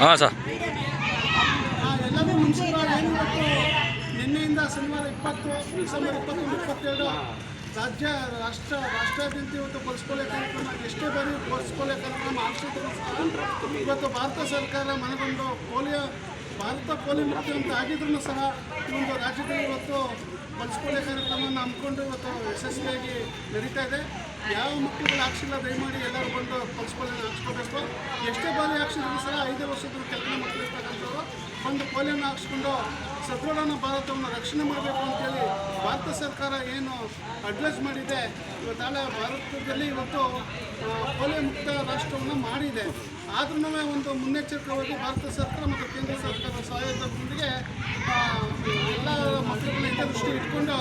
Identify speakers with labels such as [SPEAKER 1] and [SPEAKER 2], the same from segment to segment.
[SPEAKER 1] ಹಾಂ sir.
[SPEAKER 2] Sir municipal ಏನು ನಿನ್ನೆಯಿಂದ ಶನಿವಾರ ಇಪ್ಪತ್ತು ಡಿಸೆಂಬರ್ ಇಪ್ಪತ್ತೊಂದು ಇಪ್ಪತ್ತೆರಡು. ರಾಜ್ಯ, ರಾಷ್ಟ್ರ, ರಾಷ್ಟ್ರಾದ್ಯಂತ ಇವತ್ತು ಪಲ್ಸ್ಕೊಲೆ ಕಾರ್ಯಕ್ರಮ, ಎಷ್ಟೇ ಬಾರಿ ಪಲ್ಸ್ಕೊಲೆ ಕಾರ್ಯಕ್ರಮ ಸಹ ಇವತ್ತು ಭಾರತ ಸರ್ಕಾರ ಮನಗೊಂಡು ಪೋಲಿಯೋ, ಭಾರತ ಪೋಲಿಯೋ ಮುಕ್ತಿ ಅಂತ ಆಗಿದ್ರು ಸಹ ಈ ಒಂದು ರಾಜ್ಯದಲ್ಲಿ ಇವತ್ತು ಪಲ್ಸ್ಕೊಲೆ ಕಾರ್ಯಕ್ರಮವನ್ನು ಹಮ್ಮಿಕೊಂಡು ಇವತ್ತು ಯಶಸ್ವಿಯಾಗಿ ನಡೀತಾ ಇದೆ. ಯಾವ ಮಕ್ಕಳುಗಳು ಹಾಕ್ಸಿಲ್ಲ, ದಯಮಾಡಿ ಎಲ್ಲರೂ ಬಂದು ಪಲ್ಸ್ಕೊಲೆನ ಹಾಕ್ಸ್ಕೋಬೇಕು ಎಷ್ಟೇ ಬಾರಿ ಹಾಕ್ಸಿದ್ರು ಸಹ ಐದು ವರ್ಷದ ಕೆಲಸ ಮಕ್ಕಳು ಇರ್ತಕ್ಕಂಥವ್ರು ಒಂದು ಪೋಲಿಯೋನ ಹಾಕ್ಸ್ಕೊಂಡು ಸದೃಢನ ಭಾರತವನ್ನು ರಕ್ಷಣೆ ಮಾಡಬೇಕು ಅಂತೇಳಿ ಭಾರತ ಸರ್ಕಾರ ಏನು ಅಡ್ವೈಸ್ ಮಾಡಿದೆ ಇವತ್ತಾಳೆ ಭಾರತದಲ್ಲಿ ಇವತ್ತು ಪೋಲಿಯೋ ಮುಕ್ತ ರಾಷ್ಟ್ರವನ್ನು ಮಾಡಿದೆ. ಆದ್ರೂ ಒಂದು ಮುನ್ನೆಚ್ಚರಿಕೆಯಾಗಿ ಭಾರತ ಸರ್ಕಾರ ಮತ್ತು ಕೇಂದ್ರ ಸರ್ಕಾರ ಸಹಾಯದೊಂದಿಗೆ ಆ, ಎಲ್ಲ ಮಕ್ಕಳ ಹಿತದೃಷ್ಟಿ ಇಟ್ಕೊಂಡು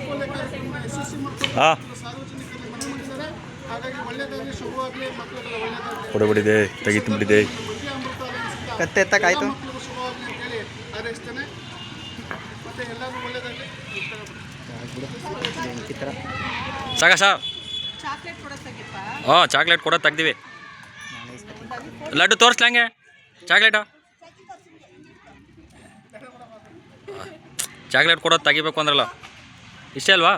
[SPEAKER 2] ಪೋಲಿಯೋ ಕಾರ್ಯಕ್ರಮ ಯಶಸ್ವಿ ಮಾಡ್ಕೊಂಡು. ಸಾರ್ವಜನಿಕರಿಗೆ ಮನವಿ ಮಾಡಿದ್ದಾರೆ. ಹಾಗಾಗಿ ಒಳ್ಳೆಯದಾಗಿ ಶುಭವಾಗಲಿ ಮಕ್ಕಳು ಒಳ್ಳೆಯದಾಗಲಿ
[SPEAKER 1] ತೆಗಿತಿಬಿಟ್ಟಿದೆ
[SPEAKER 3] ಕತ್ತೆ ಎತ್ತಕ್ಕಾಯ್ತು?
[SPEAKER 2] ಶುಭವಾಗಲಿ ಅಂತೇಳಿ ಹಾರೈಸ್ತೇನೆ. ಒಳ್ಳೆಯದಾಗಲಿ
[SPEAKER 1] ಸಾಕ ಸರ್? ಹಾಂ ಚಾಕ್ಲೇಟ್ ಕೊಡೋದು ತೆಗ್ದಿವಿ. ಲಡ್ಡು ತೋರಿಸ್ಲಂಗೆ ಚಾಕ್ಲೇಟು? ಚಾಕ್ಲೇಟ್ ಕೊಡೋದು ತೆಗಿಬೇಕು ಅಂದ್ರಲ್ಲ. ಇಷ್ಟೇ ಅಲ್ವಾ?